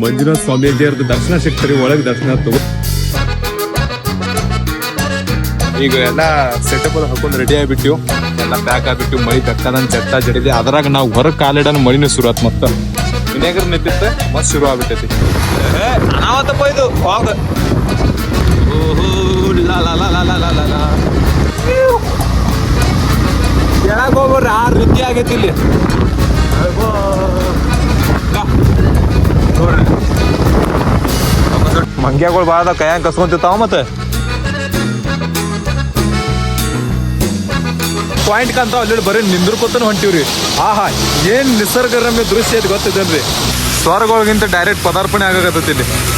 ಮಂಜುನಾಥ ಸ್ವಾಮಿ ದೇವ್ರದ್ದು ದರ್ಶನ ಸಿಗ್ತಾರೆ ಒಳಗೆ ದರ್ಶನ ತಗೋ ಈಗ ಎಲ್ಲ ಸೆಟಪ್ ಎಲ್ಲ ಹಾಕೊಂಡು ರೆಡಿ ಆಗಿಬಿಟ್ಟು ಎಲ್ಲ ಪ್ಯಾಕ್ ಆಗಿಬಿಟ್ಟು ಮೈ ಕಟ್ಟದ ಜಟ್ಟ ಜಡಿದೆ ಅದ್ರಾಗ ನಾವು ಹೊರಗೆ ಕಾಲಿಡೋಣ ಮಳಿನೂ ಶುರು ಆತ್ ಮತ್ತ. ವಿನೇಗರ್ ನಿಂತಿತ್ತೆ ಮತ್ ಶುರು ಆಗ್ಬಿಟ್ಟೈತಿ. ಅನಾವತ್ತಪ್ಪ ಇದು. ಹೌದು ಕೆಳಗೆ ಹೋಗೋರು ಆ ರೀತಿ ಆಗೈತಿ ಇಲ್ಲಿ. ನೋಡ್ರಿ ಮಂಗ್ಯಾಗಳು ಭಾಳ ಕೈಯಾಗ ಕಸ್ಕೊಂತಿರ್ತಾವ ಮತ್ತೆ. ಪಾಯಿಂಟ್ ಕಂತ ಅಲ್ಲಿ ಬರೀ ನಿಂದ್ರಕೋತನ ಹೊಂಟಿವ್ರಿ. ಆಹಾ, ಏನ್ ನಿಸರ್ಗರಮ್ಯ ದೃಶ್ಯ ಐತಿ ಗೊತ್ತಿದ್ದೇನ್ರಿ. ಸ್ವರಗಳಿಗಿಂತ ಡೈರೆಕ್ಟ್ ಪದಾರ್ಪಣೆ ಆಗಕತ್ತೈತಿ ಇಲ್ಲಿ.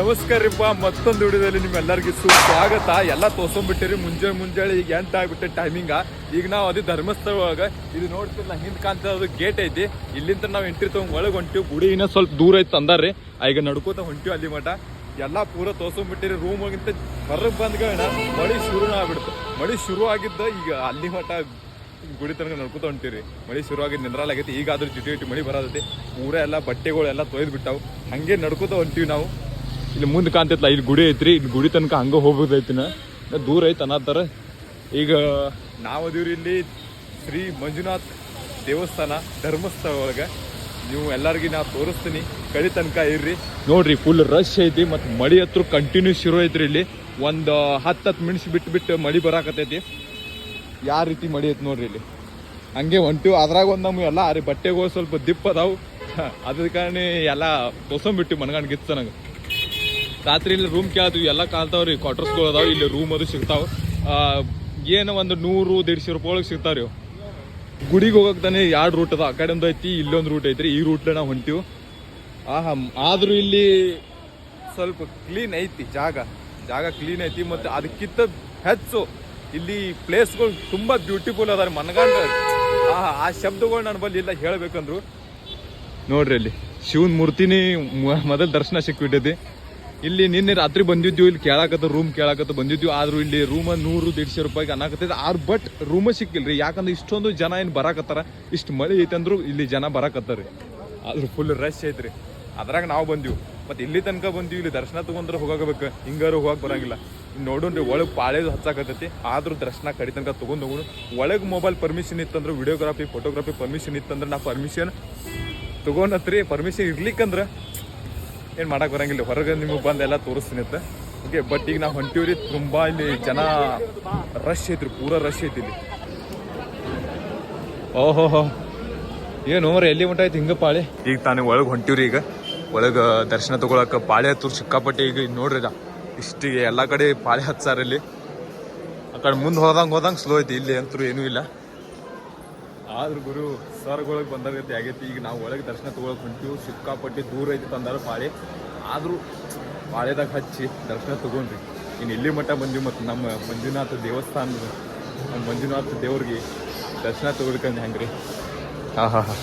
ನಮಸ್ಕಾರ ರೀಪ್ಪ ಮತ್ತೊಂದು ವಿಡಿಯೋದಲ್ಲಿ ನಿಮ್ಮೆಲ್ಲರಿಗೂ ಸುಸ್ವಾಗತ. ಎಲ್ಲ ತೋರ್ಸೊಂಬಿಟ್ಟಿರಿ ಮುಂಜಾನೆ ಮುಂಜಾನೆ ಈಗ ಎಂತ ಆಗ್ಬಿಟ್ಟೆ ಟೈಮಿಂಗ ಈಗ ನಾವು ಅದೇ ಧರ್ಮಸ್ಥಳ ಒಳಗ ಇದು ನೋಡ್ತಿಲ್ಲ ಹಿಂದ್ ಕಾಣ್ತದ ಗೇಟ್ ಐತಿ. ಇಲ್ಲಿಂದ ನಾವು ಎಂಟ್ರಿ ತಗೊಂಡ್ ಒಳಗೆ ಹೊಂಟಿವಿ. ಗುಡಿ ಇನ್ನೂ ಸ್ವಲ್ಪ ದೂರ ಐತಿ ಅಂದಾರ್ರಿ ಆ, ಈಗ ನಡ್ಕೋತ ಹೊಂಟಿವಿ ಅಲ್ಲಿ ಮಠ. ಎಲ್ಲ ಪೂರ ತೋರ್ಸೊಂಬಿಟ್ಟಿರಿ ರೂಮ್ ಒಳಗಿಂತ ಹೊರಗೆ ಬಂದ್ಗಳನ್ನ ಮಳಿ ಶುರು ಆಗ್ಬಿಡ್ತು. ಮಳಿ ಶುರು ಆಗಿದ್ದ ಈಗ ಅಲ್ಲಿ ಮಠ ಗುಡಿ ತನಕ ನಡ್ಕೊತ ಹೊಂಟಿರಿ. ಮಳಿ ಆಗಿದ್ ನಿಂದ್ರಾಲಾಗೈತಿ ಈಗ ಅದ್ರ ಜಿಟಿ ಜಿಟಿ ಮಳಿ ಬರತೈತಿ. ಊರ ಎಲ್ಲ ಬಟ್ಟೆಗಳು ಎಲ್ಲ ತೊಯ್ದು ಬಿಟ್ಟಾವು. ಹಂಗೆ ನಡ್ಕೋತ ಹೊಂಟಿವಿ ನಾವು. ಇಲ್ಲಿ ಮುಂದೆ ಕಾಣ್ತೈತಲ್ಲ ಇಲ್ಲಿ ಗುಡಿ ಐತ್ರಿ, ಇಲ್ಲಿ ಗುಡಿ ತನಕ ಹಂಗೆ ಹೋಗ್ಬೋದೈತಿನ ದೂರ ಐತೆ ಅನ್ನತ್ತಾರ ಈಗ ನಾವು ಅದೀವ್ರಿ ಇಲ್ಲಿ ಶ್ರೀ ಮಂಜುನಾಥ್ ದೇವಸ್ಥಾನ ಧರ್ಮಸ್ಥಳ ಒಳಗೆ. ನೀವು ಎಲ್ಲರಿಗೂ ನಾ ತೋರಿಸ್ತೀನಿ. ಕಳಿ ತನಕ ಇರ್ರಿ. ನೋಡ್ರಿ ಫುಲ್ ರಶ್ ಐತಿ ಮತ್ತು ಮಳಿ ಹತ್ರ ಕಂಟಿನ್ಯೂ ಶುರು ಐತ್ರಿ ಇಲ್ಲಿ. ಒಂದು ಹತ್ತು ಹತ್ತು ಮಿನಿಟ್ಸ್ ಬಿಟ್ಟು ಬಿಟ್ಟು ಮಳಿ ಬರಾಕತ್ತೈತಿ. ಯಾವ ರೀತಿ ಮಳಿ ಐತಿ ನೋಡ್ರಿ ಇಲ್ಲಿ. ಹಂಗೆ ಹೊಂಟಿವು ಅದ್ರಾಗ ಒಂದು ನಮ್ಗೆ ಎಲ್ಲ, ಅರೆ ಹೋಗಿ ಸ್ವಲ್ಪ ದಿಪ್ಪ ಅದಾವು. ಅದ್ರ ಕಾರಣ ಎಲ್ಲ ತೋಸಂಬಿಟ್ಟು ಮನಗಂಡ್ ಗಿತ್ತು ನನಗೆ. ರಾತ್ರಿ ಇಲ್ಲಿ ರೂಮ್ ಕೇಳಿದ್ವಿ ಎಲ್ಲ ಕಾಲ್ತಾವ್ರಿ ಕ್ವಾರ್ಟರ್ಸ್ಗಳು ಅದಾವ, ಇಲ್ಲಿ ರೂಮ್ ಅದು ಸಿಗ್ತಾವ. ಏನು ಒಂದು ನೂರು ದೇಡ್ಶೆ ರೂಪಾಯಿ ಒಳಗೆ ಸಿಗ್ತಾವ್ರಿ ರೀ ಗುಡಿಗೆ ಹೋಗಕ್ಕೆ ತಾನೇ ಎರಡು ರೂಟ್ ಅದ ಆ ಕಡೆ ಒಂದು ಐತಿ, ಇಲ್ಲೊಂದು ರೂಟ್ ಐತ್ರಿ, ಈ ರೂಟ್ ನಾವು ಹೊಂಟಿವ್. ಆಹಾ, ಆದರೂ ಇಲ್ಲಿ ಸ್ವಲ್ಪ ಕ್ಲೀನ್ ಐತಿ ಜಾಗ. ಜಾಗ ಕ್ಲೀನ್ ಐತಿ ಮತ್ತು ಅದಕ್ಕಿಂತ ಹೆಚ್ಚು ಇಲ್ಲಿ ಪ್ಲೇಸ್ಗಳು ತುಂಬಾ ಬ್ಯೂಟಿಫುಲ್ ಅದಾರ ಮನಗಂಡ. ಆಹಾ, ಆ ಶಬ್ದಗಳು ನನ್ನ ಬಲ್ಲಿ ಇಲ್ಲ ಹೇಳ್ಬೇಕಂದ್ರು. ನೋಡ್ರಿ ಅಲ್ಲಿ, ಶಿವನ್ ಮೂರ್ತಿನಿ ಮೊದಲು ದರ್ಶನ ಸಿಕ್ಬಿಟ್ಟೈತಿ. ಇಲ್ಲಿ ನಿನ್ನೆ ರಾತ್ರಿ ಬಂದಿದ್ದೀವಿ ಇಲ್ಲಿ ಕೇಳಾಕತ್ತ ರೂಮ್ ಕೇಳಾಕತ್ತ ಬಂದಿದ್ದೀವಿ ಆದ್ರೂ ಇಲ್ಲಿ ರೂಮ್ ನೂರು, ದೇಡ್ಶೆ ರೂಪಾಯಿಗೆ ಅನ್ನಕತ್ತೈತಿ ಆರ್ ಬಟ್ ರೂಮ್ ಸಿಕ್ಕಿಲ್ರಿ. ಯಾಕಂದ್ರೆ ಇಷ್ಟೊಂದು ಜನ ಏನು ಬರಾಕತ್ತಾರ? ಇಷ್ಟು ಮಳೆ ಐತೆ ಅಂದ್ರು ಇಲ್ಲಿ ಜನ ಬರಾಕತ್ತಾರ ಆದ್ರೂ ಫುಲ್ ರಶ್ ಐತ್ರಿ. ಅದ್ರಾಗ ನಾವು ಬಂದಿವಿ. ಮತ್ತೆ ಇಲ್ಲಿ ತನಕ ಬಂದಿವಿ. ಇಲ್ಲಿ ದರ್ಶನ ತಗೊಂಡ್ರೆ ಹೋಗಬೇಕು ಹಿಂಗಾರು ಹೋಗಕ್ ಬರಂಗಿಲ್ಲ. ನೋಡೋಣ್ರಿ ಒಳಗೆ ಪಾಳೇದು ಹಚ್ಚಾಕತ್ತೈತಿ. ಆದ್ರೂ ದರ್ಶನ ಕಡಿ ತನಕ ತಗೊಂಡ್ ಹೋಗೋಣ. ಒಳಗೆ ಮೊಬೈಲ್ ಪರ್ಮಿಷನ್ ಇತ್ತಂದ್ರೆ ವಿಡಿಯೋಗ್ರಾಫಿ ಫೋಟೋಗ್ರಾಫಿ ಪರ್ಮಿಷನ್ ಇತ್ತಂದ್ರೆ ನಾ ಪರ್ಮಿಷನ್ ತಗೊಂಡತ್ರಿ. ಪರ್ಮಿಷನ್ ಇರ್ಲಿಕ್ಕಂದ್ರ ಏನು ಮಾಡಕ್ ಬರಂಗಿಲ್ಲ. ಹೊರಗೆ ನಿಮಗೆ ಬಂದು ಎಲ್ಲ ತೋರಿಸ್ತೀನಿ ಅಂತ ಓಕೆ ಬಟ್ ಈಗ ನಾವು ಹೊಂಟೀವ್ರಿ ತುಂಬಾ ಇಲ್ಲಿ ಜನ ರಶ್ ಐತ್ರಿ ಪೂರ ರಶ್ ಐತಿ ಇಲ್ಲಿ. ಓಹೋ ಏನು ಮರ ಎಲ್ಲಿ ಮಟ್ಟ ಐತಿ ಹಿಂಗ ಪಾಳೆ? ಈಗ ತಾನೇ ಒಳಗೆ ಹೊಂಟೀವ್ರಿ ಈಗ. ಒಳಗೆ ದರ್ಶನ ತಗೊಳಕ್ಕೆ ಪಾಳೆ ಹತ್ತೂರು ಸಿಕ್ಕಾಪಟ್ಟೆ ಈಗ ನೋಡ್ರಿ. ಇಷ್ಟಿಗೆ ಎಲ್ಲ ಕಡೆ ಪಾಳೆ ಹಚ್ಚಾರ ಇಲ್ಲಿ. ಆ ಕಡೆ ಮುಂದೆ ಹೋದಂಗೆ ಹೋದಂಗೆ ಸ್ಲೋ ಐತಿ. ಇಲ್ಲಿ ಅಂತೂ ಏನೂ ಇಲ್ಲ. ಆದ್ರೂ ಗುರು ಸರ್ಗೊಳಗೆ ಬಂದಾಗತಿ ಆಗೈತಿ. ಈಗ ನಾವು ಒಳಗೆ ದರ್ಶನ ತೊಗೊಳಕ್ಕೆ ಹೊಂಟಿವಿ. ಸಿಕ್ಕಾಪಟ್ಟಿ ದೂರ ಐತಿ ತಂದಾರ ಪಾಳೆ. ಆದರೂ ಪಾಳೆದಾಗ ಹಚ್ಚಿ ದರ್ಶನ ತೊಗೊಂಡ್ರಿ. ಇನ್ನು ಇಲ್ಲಿ ಮಟ್ಟ ಬಂದಿವಿ ಮತ್ತು ನಮ್ಮ ಮಂಜುನಾಥ ದೇವಸ್ಥಾನದ ನಮ್ಮ ಮಂಜುನಾಥ ದೇವ್ರಿಗೆ ದರ್ಶನ ತೊಗೊಳ್ಕಂಡು ಹೆಂಗೆ ರೀ ಹಾಂ ಹಾಂ ಹಾಂ.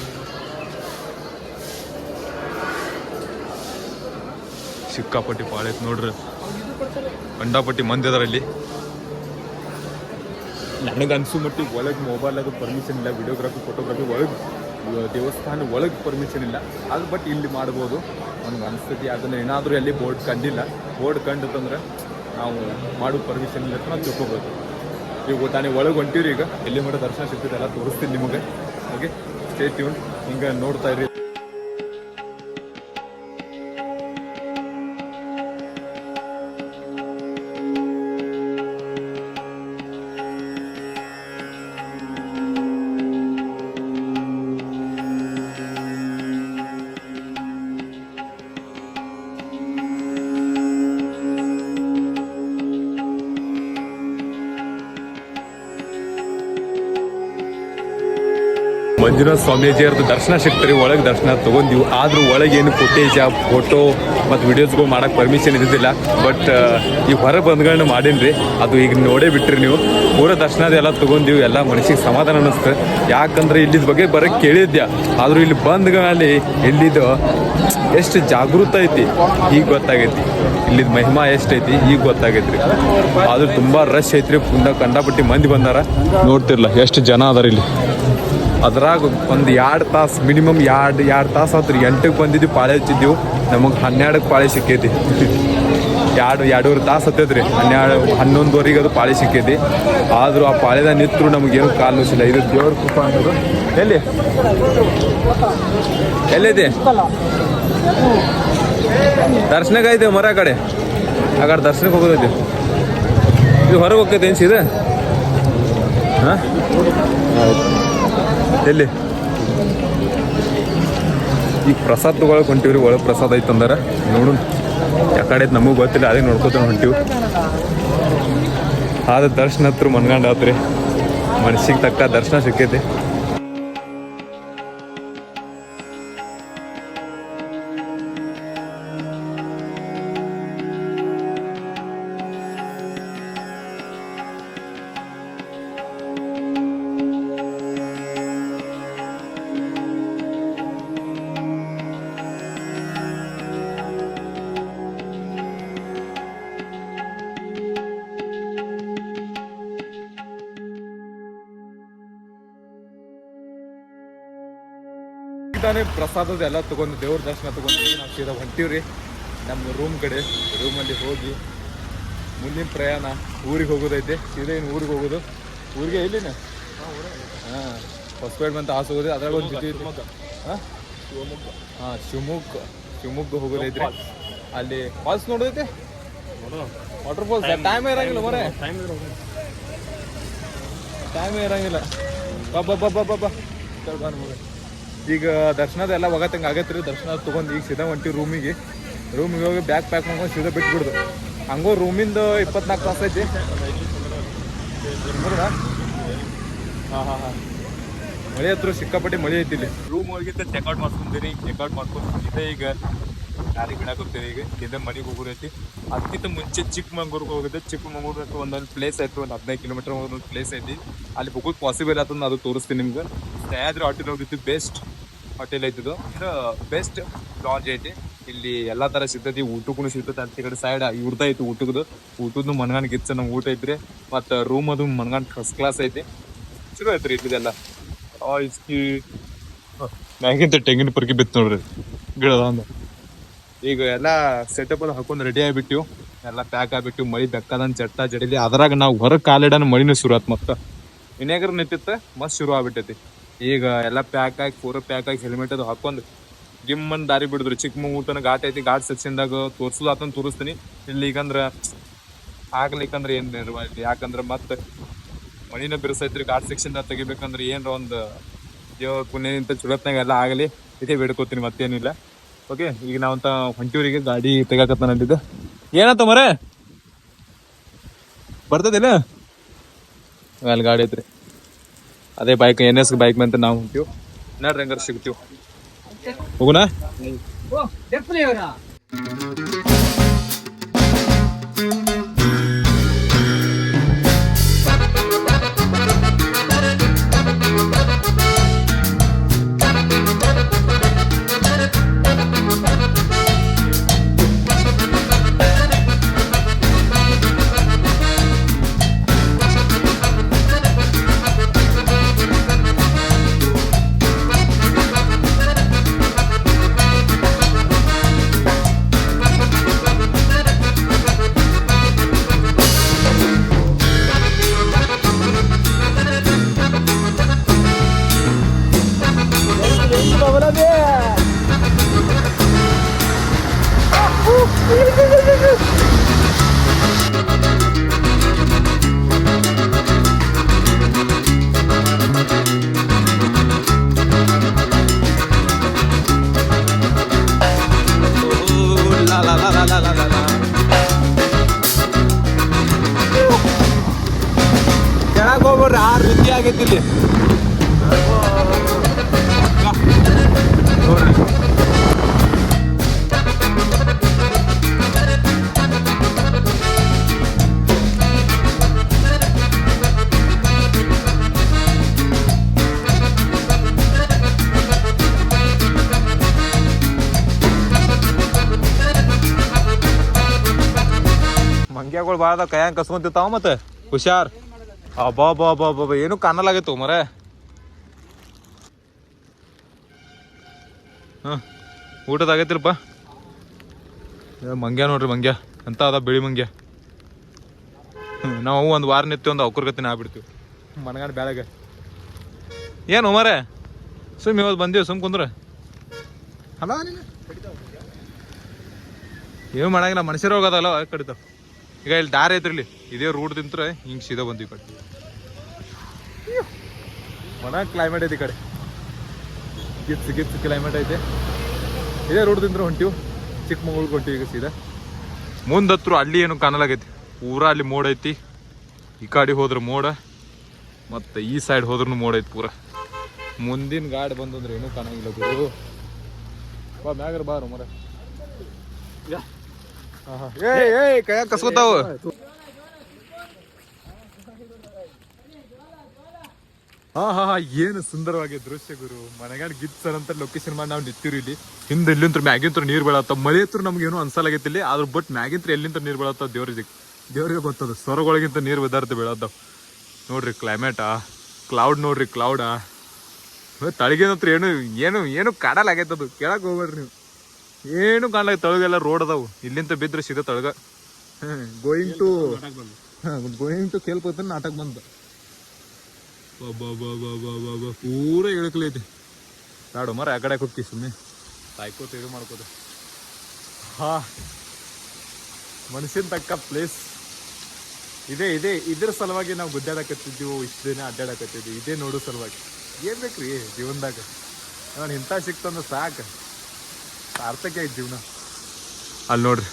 ಸಿಕ್ಕಾಪಟ್ಟಿ ಪಾಳೆ ನೋಡ್ರಿ. ಅಂಡಾಪಟ್ಟಿ ಮಂದಿ ಇಲ್ಲಿ ನನಗೆ ಅನ್ಸು ಮಟ್ಟಿಗೆ ಒಳಗೆ ಮೊಬೈಲ್ ಅದು ಪರ್ಮಿಷನ್ ಇಲ್ಲ ವಿಡಿಯೋಗ್ರಾಫಿ ಫೋಟೋಗ್ರಾಫಿ ಒಳಗೆ ದೇವಸ್ಥಾನ ಒಳಗೆ ಪರ್ಮಿಷನ್ ಇಲ್ಲ. ಅದು ಬಟ್ ಇಲ್ಲಿ ಮಾಡ್ಬೋದು. ನನಗೆ ಅನಿಸ್ತೈತಿ. ಅದನ್ನು ಏನಾದರೂ ಎಲ್ಲಿ ಬೋರ್ಡ್ ಕಂಡಿಲ್ಲ. ಬೋರ್ಡ್ ಕಂಡಿತ್ತಂದ್ರೆ ನಾವು ಮಾಡೋ ಪರ್ಮಿಷನ್ ಇಲ್ಲ ನಾವು ತಿಳ್ಕೊಬೋದು. ಈಗ ತಾನೇ ಒಳಗೆ ಹೊಂಟಿವ್ರಿ ಈಗ. ಎಲ್ಲಿ ಮಾಡೋ ದರ್ಶನ ಸಿಗ್ತದೆ ಎಲ್ಲ ತೋರಿಸ್ತೀನಿ ನಿಮಗೆ. ಓಕೆ ಸ್ಟೇ ಟ್ಯೂನ್ ಹಿಂಗೆ ನೋಡ್ತಾ ಇರಿ ಮಂಜುನಾಥ ಸ್ವಾಮೀಜಿಯವ್ರದ್ದು ದರ್ಶನ ಸಿಗ್ತಾರೆ, ಒಳಗೆ ದರ್ಶನ ತೊಗೊಂಡಿವಿ. ಆದರೂ ಒಳಗೆ ಏನು ಫುಟೇಜ್ ಫೋಟೋ ಮತ್ತು ವಿಡಿಯೋಸ್ಗಳು ಮಾಡಕ್ಕೆ ಪರ್ಮಿಷನ್ ಇದ್ದಿದ್ದಿಲ್ಲ. ಬಟ್ ಈ ಹೊರ ಬಂದ್ಗಳನ್ನ ಮಾಡೀನಿ ಅದು ಈಗ ನೋಡೇ ಬಿಟ್ರಿ ನೀವು. ಪೂರ ದರ್ಶನ ಎಲ್ಲ ತೊಗೊಂಡಿವಿ. ಎಲ್ಲ ಮನಸ್ಸಿಗೆ ಸಮಾಧಾನ ಅನ್ನಿಸ್ತು. ಯಾಕಂದ್ರೆ ಇಲ್ಲಿದ ಬಗ್ಗೆ ಬರೋಕ್ಕೆ ಕೇಳಿದ್ಯ? ಆದರೂ ಇಲ್ಲಿ ಬಂದ್ಗಳಲ್ಲಿ ಇಲ್ಲಿದು ಎಷ್ಟು ಜಾಗೃತ ಐತಿ. ಈಗ ಗೊತ್ತಾಗೈತಿ. ಇಲ್ಲಿದ ಮಹಿಮಾ ಎಷ್ಟೈತಿ? ಈಗ ಗೊತ್ತಾಗೈತ್ರಿ. ಆದರೂ ತುಂಬಾ ರಶ್ ಐತ್ರಿ. ಪುಂಡ ಕಂಡಾಪಟ್ಟಿ ಮಂದಿ ಬಂದಾರ. ನೋಡ್ತಿರ್ಲ, ಎಷ್ಟು ಜನ ಅದಾರ ಇಲ್ಲಿ? ಅದ್ರಾಗ ಒಂದು ಎರಡು ತಾಸು, ಮಿನಿಮಮ್ ಎರಡು ಎರಡು ತಾಸು ಆತ್ರಿ ಎಂಟಕ್ಕೆ ಬಂದಿದ್ದು ಪಾಳೆ ಹಚ್ಚಿದ್ದೆವು ನಮಗೆ ಹನ್ನೆರಡಕ್ಕೆ ಪಾಳೆ ಸಿಕ್ಕೈತಿ. ಎರಡು, ಎರಡೂವರೆ ತಾಸು ಹತ್ತೈತ್ರಿ. ಹನ್ನೆರಡು, ಹನ್ನೊಂದುವರೆಗೆ ಅದು ಪಾಳೆ ಸಿಕ್ಕೈತಿ. ಆದರೂ ಆ ಪಾಳೆದ ನಿಂತರು ನಮಗೇನು ಕಾಲು ನುಸಿಲ್ಲ. ಇದು ದೇವ್ರ ಕೃಪಾ ಅನ್ನೋದು. ಎಲ್ಲಿ? ಎಲ್ಲಿದೆ? ದರ್ಶನಕ್ಕೆ ಐತೆ ಮರ ಕಡೆ. ಆ ಕಡೆ ದರ್ಶನಕ್ಕೆ ಹೋಗೋದೈತಿ. ಇದು ಹೊರಗೆ ಹೋಗ್ತೈತೆ ಏನು ಸೀದಾ ಹಾಂ? ಎಲ್ಲಿ? ಈಗ ಪ್ರಸಾದ ತಗೊಳಕ್ ಹೊಂಟಿವ್ರಿ, ಒಳಗೆ ಪ್ರಸಾದ ಐತೆ ಅಂದಾರ. ನೋಡು ಯಾಕಡೆ ನಮಗೂ ಗೊತ್ತಿಲ್ಲ, ಅದೇ ನೋಡ್ಕೊತ ಹೊಂಟಿವಿ. ಆದ ದರ್ಶನ ಹತ್ರ ಮನ್ಗಂಡ ಮನಸ್ಸಿಗೆ ತಕ್ಕ ದರ್ಶನ ಸಿಕ್ಕೈತಿ. ತಾನೇ ಪ್ರಸಾದದ ಎಲ್ಲ ತಗೊಂಡು ದೇವ್ರ ದರ್ಶನ ತಗೊಂಡು ನಾವು ಸೀದಾ ರೀ ನಮ್ಮ ರೂಮ್ ಕಡೆ ರೂಮಲ್ಲಿ ಹೋಗಿ ಮುಂದಿನ ಪ್ರಯಾಣ ಊರಿಗೆ ಹೋಗೋದೈತೆ. ಸೀದಾ ಏನು ಊರಿಗೆ ಹೋಗೋದು. ಊರಿಗೆ ಇಲ್ಲಿ ಹಾಂ ಹೊಸಪೇಟೆ ಬಂತ ಆಸೆ ಹೋಗೋದು. ಅದ್ರಾಗ ಒಂದು ಜೊತೆ ಹಾಂ? ಹಾಂ ಶಿವಮೊಗ್ಗ. ಶಿವಮೊಗ್ಗ ಹೋಗೋದೈತೆ ಅಲ್ಲಿ ಫಾಲ್ಸ್ ನೋಡೋದೈತೆ? ವಾಟರ್ ಫಾಲ್ಸ್ ಟೈಮ್ ಇರಂಗಿಲ್ಲ ಮರೆ. ಟೈಮ್ ಇರಂಗಿಲ್ಲ. ಬಾ ಬಾ ಬಾ ಬಾ ಬಾ ಬಾ. ಚಲ್ ಬಾ ನಮಗೆ. ಈಗ ದರ್ಶನದ ಎಲ್ಲ ಹೋಗತ್ತಂಗೆ ಆಗತ್ತೆ ರೀ ದರ್ಶನ ತಗೊಂಡು ಈಗ ಸೀದಾ ಹೊಂಟಿ ರೂಮಿಗೆ ರೂಮಿಗೆ ಹೋಗಿ ಬ್ಯಾಗ್ ಪ್ಯಾಕ್ ಮಾಡ್ಕೊಂಡು ಸೀದಾ ಬಿಟ್ಬಿಡ್ದು. ಹಂಗೋ ರೂಮಿಂದ ಇಪ್ಪತ್ನಾಲ್ಕು ತಾಸು ಐತಿ. ಹಾಂ ಹಾಂ ಹಾಂ. ಮಳೆ ಹತ್ರ ಸಿಕ್ಕಾಪಟ್ಟೆ ಮಳೆ ಐತಿ ಇಲ್ಲಿ. ರೂಮ್ ಒಳಗಿಂದ ಚೆಕ್ಔಟ್ ಮಾಡ್ಕೊಂತೀರಿ ಚೆಕ್ಔಟ್ ಮಾಡ್ಕೊಂಡು ಈಗ ಬಿಡಕ್ಕೆ ಹೋಗ್ತೀರಿ ಈಗ. ಇದೇ ಮನೆಗೆ ಐತಿ. ಅದಕ್ಕಿಂತ ಮುಂಚೆ ಚಿಕ್ಕಮಂಗ್ಳೂರ್ಗೆ ಹೋಗಿದ್ದೆ. ಚಿಕ್ಕಮಂಗ್ಳೂರ್ ಒಂದೊಂದು ಪ್ಲೇಸ್ ಐತಿ ಒಂದು ಹದಿನೈದು ಕಿಲೋಮೀಟರ್ ಒಂದೊಂದು ಪ್ಲೇಸ್ ಐತಿ. ಅಲ್ಲಿ ಹೋಗೋದು ಪಾಸಿಬಲ್ ಆಯ್ತು ಅದು ತೋರಿಸ್ತೀನಿ ನಿಮ್ಗೆ. ಸಹ್ಯಾದ್ರಿ ಹೋಟೆಲ್ ಹೋಗಿದ್ದು ಬೆಸ್ಟ್ ಹೋಟೆಲ್ ಐತಿದು ಇದು ಬೆಸ್ಟ್ ಲಾಡ್ಜ್ ಐತಿ. ಇಲ್ಲಿ ಎಲ್ಲ ಥರ ಸಿಗ್ತೈತಿ ಊಟಕ್ಕೂ ಸಿಗ್ತೈತೆ ಅಂತ ಕಡೆ ಸೈಡ್ ಇವ್ರದ್ದು ಐತಿ ಊಟದ್ದು ಊಟದ್ದು ಮನ್ಗಾನ್ ಗಿಚ್ಚ ನಮ್ಗೆ ಊಟ ಐತ್ರಿ. ಮತ್ತು ರೂಮ್ ಅದು ಮನ್ಗಾನ್ ಫಸ್ಟ್ ಕ್ಲಾಸ್ ಐತಿ. ಚಲೋ ಐತ್ರಿ ಇಲ್ಲಿದೆಲ್ಲ ಆ ಮ್ಯಾಗಿಂತ ತೆಂಗಿನ ಪರ್ಕಿ ಬಿತ್ತು ನೋಡ್ರಿ. ಗಿಡದ ಈಗ ಎಲ್ಲ ಸೆಟಪ್ ಅದು ಹಾಕೊಂಡು ರೆಡಿ ಆಗಿಬಿಟ್ಟಿವು. ಎಲ್ಲ ಪ್ಯಾಕ್ ಆಗಿಬಿಟ್ಟು ಮಳಿ ಬೆಕ್ಕದಂತ ಚಟ್ಟ ಜಡಿಲಿ. ಅದ್ರಾಗ ನಾವು ಹೊರಗೆ ಕಾಲಿಡನ ಮಳಿನೂ ಶುರು ಆತ್ ಮತ್ತ. ಇನ್ಯಾಗ್ರ ನಿಂತಿತ್ತ ಮಸ್ತ್ ಶುರು ಆಗ್ಬಿಟ್ಟೈತಿ. ಈಗ ಎಲ್ಲ ಪ್ಯಾಕ್ ಆಗಿ, ಪೂರ ಪ್ಯಾಕ್ ಆಗಿ ಹೆಲ್ಮೆಟ್ ಅದು ಹಾಕೊಂಡು ಗಿಮ್ಮನ್ ದಾರಿ ಬಿಡಿದ್ರು. ಚಿಕ್ಕಮಂಗ್ಳೂರ್ ತನಕ ಘಾಟ್ ಐತಿ, ಘಾಟ್ ಸೆಕ್ಷನ್ದಾಗ ತೋರಿಸೋದು ಆತನ ತೋರಿಸ್ತೀನಿ. ಇಲ್ಲಿ ಈಗಂದ್ರೆ ಆಗ್ಲಿಕ್ಕಂದ್ರೆ ಏನು ಇರುವ ಯಾಕಂದ್ರ ಮತ್ತೆ ಮಣಿನ ಬಿರ್ಸೈತ್ರಿ ಘಾಟ್ ಸೆಕ್ಷನ್ ತೆಗಿಬೇಕಂದ್ರೆ ಏನ್ರ ಒಂದು ದೇವ ಪುಣ್ಯ ಇಂತ ಚುಲತ್ನಾಗ ಎಲ್ಲ ಆಗಲಿ, ಇದೇ ಬೇಡ್ಕೋತೀನಿ ಮತ್ತೇನಿಲ್ಲ ಓಕೆ ಈಗ ನಾವಂತ ಹೊಂಟೂರಿಗೆ ಗಾಡಿ ತೆಗಾಕತ್ತ ನಂದಿದ್ದು ಏನಂತ ಮರೆ? ಬರ್ತದಿಲ್ಲ ಅಲ್ಲಿ ಗಾಡಿ ಐತ್ರಿ. ಅದೇ ಬೈಕ್ ಎನ್ ಎಸ್ ಬೈಕ್ ಅಂತ ನಾವು ಹೊಂಟಿವ್. ನಡ್ರಿ ಹಂಗಾರ ಸಿಗ್ತೀವಿ. ಹೋಗುನಾ? ಕೆಳಗೆ ಹೋಗ್ಬರ್ರಿ ಆರು ರೀತಿ ಆಗೈತಿ ಇಲ್ಲಿ ನೋಡ್ರಿ ಮಂಗ್ಯಾಗಳು ಭಾಳ ಅದಾವ ಕೈಯಾಗ ಕಸ್ಕೊಂತಿರ್ತಾವ ಮತ್ತೆ? ಹುಷಾರ್. ಅಬ್ಬಾ ಬಾ ಬಾ ಬಾ ಏನು ಕಾಣಲಾಗೈತು ಮರ ಊಟದ ಊಟದಾಗೈತಿಲ್ಪ ಮಂಗ್ಯ ನೋಡ್ರಿ, ಮಂಗ್ಯ. ಅಂತ ಅದ ಬಿಳಿ ಮಂಗ್ಯ. ನಾವು ಒಂದು ವಾರ ನಿತ್ತಿ ಒಂದು ಅವ್ಕರ್ಗತಿನ ಆಗ್ಬಿಡ್ತೀವಿ. ಮನಗಾಡ ಬ್ಯಾಳಗ. ಏನು ಮರೆ ಸುಮ್ ಇವತ್ತು ಬಂದೀವಿ ಸುಮ್ ಕುಂದ್ರ? ಅಲ್ಲ ಏನು ಮಾಡಂಗಿಲ್ಲ, ಮನುಷ್ಯರು ಹೋಗೋದಲ್ಲ ಕಡಿತಾವ. ಈಗ ಇಲ್ಲಿ ದಾರಿ ಐತ್ರಿ ಇದೇ ರೂಟ್ ತಿಂತ್ರ ಹಿಂಗೆ ಸೀದಾ ಬಂದ್ವಿ ಕಡೆ. ಒಣ ಕ್ಲೈಮೇಟ್ ಐತಿ ಈ ಕಡೆ. ಗಿಪ್ಸ್ ಗಿಪ್ಸ್ ಕ್ಲೈಮೇಟ್ ಐತೆ. ಇದೇ ರೋಡ್ ತಿಂದ್ರೆ ಹೊಂಟಿವು ಚಿಕ್ಕಮಂಗ್ಳೂರ್ಗೆ ಹೊಂಟಿವಿ ಈಗ ಸೀದಾ. ಮುಂದತ್ರ ಅಲ್ಲಿ ಏನು ಕಾಣಲಾಗೈತಿ. ಪೂರ ಅಲ್ಲಿ ಮೋಡ ಐತಿ. ಈ ಕಡೆ ಹೋದ್ರೆ ಮೋಡ, ಮತ್ತು ಈ ಸೈಡ್ ಹೋದ್ರೂ ಮೋಡ ಐತಿ ಪೂರ. ಮುಂದಿನ ಗಾಡಿ ಬಂದಂದ್ರೆ ಏನೂ ಕಾಣಂಗಿಲ್ಲ ಗುರು. ಮ್ಯಾಗ್ರ ಬಾರು ಮರ. ಏಯ್ ಏಯ್ ಕೈ ಹಾ ಹಾ ಹಾ, ಏನು ಸುಂದರವಾಗಿ ದೃಶ್ಯ ಗುರು. ಮನೆಗಾಡ್ ಗಿತ್ಸರ್ ಅಂತ ಲೊಕೇಶನ್ ಮಾಡಿ ನಾವು ನಿಂತಿವ್ರಿ ಇಲ್ಲಿ. ಹಿಂದೆ ಇಲ್ಲಿಂತ್ರ ಮ್ಯಾಗಿಂತ್ರ ನೀರು ಬೆಳತ್ತ ಮಳೆ ಹತ್ರ ನಮ್ಗೆ ಏನೂ ಅನ್ಸಲಾಗೈತಿ ಆದ್ರ ಬಟ್ ಮ್ಯಾಗಿಂತ್ರ ಎಲ್ಲಿಂತ್ರ ನೀರು ಬೆಳತ್ತ ದೇವ್ರಿಗೆ? ದೇವ್ರಿಗೆ ಗೊತ್ತದ. ಸ್ವರಗೊಳಗಿಂತ ನೀರು ಬಿದ್ದಾರ್ತಿ ಬೀಳತ್ತಾವ. ನೋಡ್ರಿ ಕ್ಲೈಮೇಟಾ ಕ್ಲೌಡ್ ನೋಡ್ರಿ ಕ್ಲೌಡಾ ತಳಿಗೆ ಹತ್ರ ಏನು ಏನು ಏನು ಕಾಡಲಾಗೈತದು ಕೇಳಕ್ ಹೋಗ್ಬೇಡ್ರಿ ನೀವು. ಏನು ಕಾಣಲಾಗ ತಳಗೆಲ್ಲ ರೋಡ್ ಅದಾವು. ಇಲ್ಲಿಂದ ಬಿದ್ರೆ ಸೀದಾ ತಳಗ. ಗೋಯಿಂಗ್ ಟು ಗೋಯಿಂಗ್ ಟು ಕೇಳ್ಕೊತ ನಾಟಕ ಬಂತ ಪೂರ ಇಳಕ್ಲೈತಿ ಕಾಡು ಮರ ಆ ಕಡೆ ಕೊಟ್ಟಿ ಸುಮ್ಮನೆ ಸಾಯ್ಕೋತ ಇದು ಮಾಡ್ಕೋತ. ಹಾ. ಮನಸ್ಸಿನ ತಕ್ಕ ಪ್ಲೇಸ್ ಇದೇ ಇದೇ. ಇದ್ರ ಸಲುವಾಗಿ ನಾವು ಗುದ್ದಾಡಕತ್ತಿದ್ದೀವಿ ಇಷ್ಟು ದಿನ ಅಡ್ಡಾಡಕತ್ತಿದ್ವಿ ಇದೇ ನೋಡೋ ಸಲುವಾಗಿ. ಏನ್ ಬೇಕ್ರಿ ಜೀವನದಾಗ? ನಾನು ಇಂಥ ಸಿಕ್ತಂದ್ರೆ ಸಾಕು. ಸಾರ್ಥಕ ಐತೆ ಜೀವನ. ಅಲ್ಲಿ ನೋಡ್ರಿ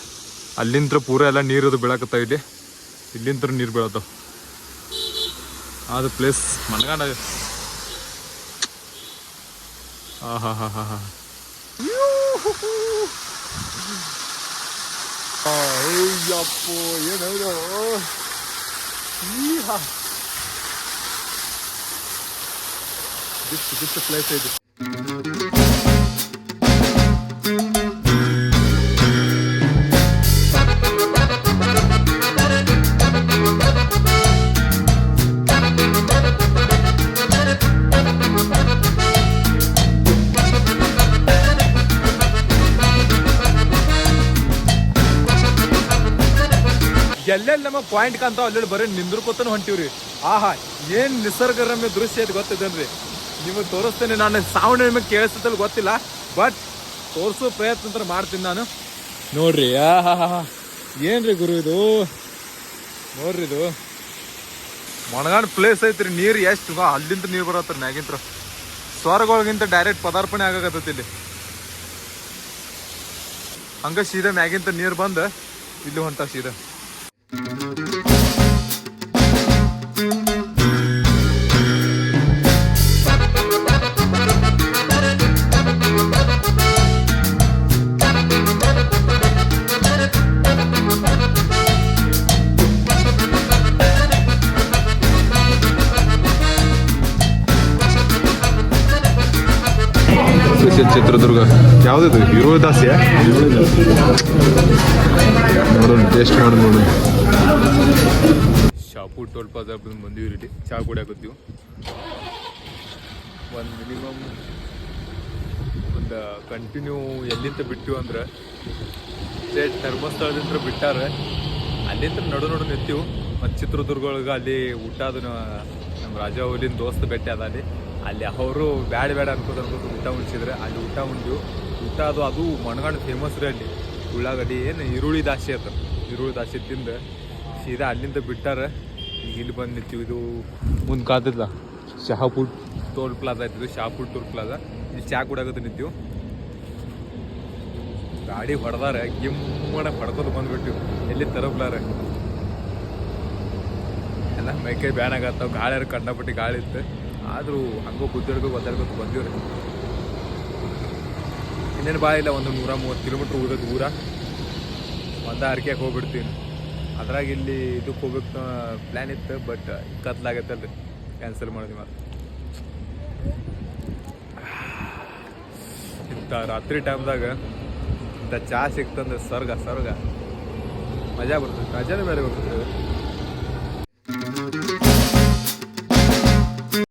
ಅಲ್ಲಿಂತ್ರ ಪೂರ ಎಲ್ಲ ನೀರದು ಬೀಳಕತ್ತಾವ ಇಲ್ಲಿ. ಇಲ್ಲಿಂತ್ರ ನೀರು ಬೀಳತ್ತ ಅದು ಪ್ಲೇಸ್ ಮನಗಂಡ ಹಾಂ ಹಾಂ ಹಾಂ ಹಾಂ ಹಾ ಅಯ್ಯಪ್ಪೋ ಏನು ಬಿಟ್ಟು ದಿಸ್ ಪ್ಲೇಸ್ ಐತಿ. ಎಲ್ಲೆಲ್ಲಿ ನಮಗೆ ಪಾಯಿಂಟ್ ಕಾಣ್ತಾವ, ಅಲ್ಲೆಲ್ಲಿ ಬರೀ ನಿಂದ್ರಕೋತನ ಹೊಂಟಿವ್ರಿ. ಆಹಾ, ಏನ್ ನಿಸರ್ಗರಮ್ಯ ದೃಶ್ಯ ಐತಿ ಗೊತ್ತಿದ್ದೇನ್ರಿ ನಿಮಗೆ ತೋರಿಸ್ತೇನೆ ನಾನು ಸೌಂಡ್ ನಿಮಗೆ ಕೇಳಿಸ್ತಲ್ಲ ಗೊತ್ತಿಲ್ಲ ಬಟ್ ತೋರಿಸೋ ಪ್ರಯತ್ನ ಅಂತ ಮಾಡ್ತೀನಿ ನಾನು. ನೋಡ್ರಿ ಆಹಾ ಏನ್ರಿ ಗುರು ಇದು? ನೋಡ್ರಿ ಇದು. ಮೊಣಗಾಡ್ ಪ್ಲೇಸ್ ಐತ್ರಿ, ನೀರು ಎಷ್ಟು ಅಲ್ಲಿಂದ ನೀರು ಬರತ್ತ ಮ್ಯಾಗಿಂತ್ರ. ಸ್ವರ್ಗೊಳಗಿಂತ ಡೈರೆಕ್ಟ್ ಪದಾರ್ಪಣೆ ಆಗಾಕತ್ತೈತಿ ಇಲ್ಲಿ. ಹಂಗ ಸೀದಾ ಮ್ಯಾಗಿಂತ ನೀರು ಬಂದು, ಇಲ್ಲಿ ಹೊಂಟ ಸೀದಾ. Thank you. ಚಿತ್ರದುರ್ಗ. ಯಾವ್ದು ಈರುಳ್ಳಿ ದಾಸ್ಯ ನೋಡೋಣ ಟೇಸ್ಟ್ ಮಾಡಿ ನೋಡೋಣ. ಶಾಪು ಟೋಲ್ ಪ್ಲಾಜಾ ಬಂದಿವಿ ರೀ ಚಾ ಕುಡಿಯಾಕತ್ತೀವಿ ಒಂದು ಮಿನಿಮಮ್ ಒಂದು ಕಂಟಿನ್ಯೂ ಎಲ್ಲಿಂದ ಬಿಟ್ಟಿವಿ ಅಂದ್ರೆ ಸ್ಟೇಟ್ ಧರ್ಮಸ್ಥಳದಿಂದ ಬಿಟ್ಟಾರೆ. ಅಲ್ಲಿಂದ ನಡು ನಡು ನಿಂತೀವಿ. ಮತ್ತು ಚಿತ್ರದುರ್ಗ ಒಳಗೆ ಅಲ್ಲಿ ಊಟ ಅದು ನಮ್ಮ ರಾಜ ಹುಲಿನ ದೋಸ್ತ ಭೇಟಿ ಅದ ಅಲ್ಲಿ ಅಲ್ಲಿ ಅವರು ಬ್ಯಾಡ ಬೇಡ ಅನ್ಕೋತ ಅನ್ಕೋತ ಊಟ ಉಣ್ಸಿದ್ರೆ ಅಲ್ಲಿ ಊಟ ಉಂಡು ಊಟ ಅದು ಅದು ಮಣಗಾಣ ಫೇಮಸ್ ರೀ ಅಲ್ಲಿ. ಉಳ್ಳಾಗಡ್ಡಿ ಏನು ಈರುಳ್ಳಿ ದಾಸಿ ಅದ. ಈರುಳ್ಳಿ ದಾಸಿ ತಿಂದು ಸೀದಾ ಅಲ್ಲಿಂದ ಬಿಟ್ಟಾರ. ಈಗ ಇಲ್ಲಿ ಬಂದು ನಿಂತೀವಿ. ಇದು ಮುಂದೆ ಕಾದಿಲ್ಲ ಶಹಾಪುರ್ ಟೋಲ್ ಪ್ಲಾಜಾ ಐತಿದು ಶಹಾಪುರ್ ಟೋಲ್ ಪ್ಲಾಜಾ ಇಲ್ಲಿ ಚಾ ಕುಡಿಯಾಕತ್ತ ನಿಂತೀವಿ. ಗಾಡಿ ಹೊಡೆದಾರ ಗಿಮ್ಮಣ ಹೊಡ್ಕೋದು ಬಂದ್ಬಿಟ್ಟಿವಿ ಎಲ್ಲಿ ತರಬ್ಲಾರ ಎಲ್ಲ ಮೈಕೈ ಬ್ಯಾನ್ ಗಾಳಿ ಗಾಳಿ ಕಂಡಪಟ್ಟು ಗಾಳಿ ಇತ್ತು. ಆದರೂ ಹಂಗೋ ಗುದ್ದಾಡ್ಕೋ ಒದ್ದಾಡ್ಕೊತ ಬಂದಿವ್ರಿ. ಇನ್ನೇನು ಭಾಳ ಇಲ್ಲ, ಒಂದು ನೂರ ಮೂವತ್ತು ಕಿಲೋಮೀಟ್ರ್ ಉಳಿದ ಊರ ಒಂದ ಹರಕೆಗೆ ಹೋಗ್ಬಿಡ್ತೀನಿ. ಅದ್ರಾಗ ಇಲ್ಲಿ ಇದಕ್ಕೆ ಹೋಗ್ಬೇಕು ಪ್ಲ್ಯಾನ್ ಇತ್ತು ಬಟ್ ಕತ್ಲಾಗತ್ತಲ್ರಿ. ಕ್ಯಾನ್ಸಲ್ ಮಾಡಿದ್ವಿ ಮತ್ತೆ ಇಂಥ ರಾತ್ರಿ ಟೈಮ್ದಾಗ ಇಂಥ ಚಾ ಸಿಕ್ತಂದ್ರೆ ಸ್ವರ್ಗ ಸ್ವರ್ಗ. ಮಜಾ ಬರ್ತದೆ. ಮಜಾನೇ ಬೇರೆ ಬರ್ತದೆ.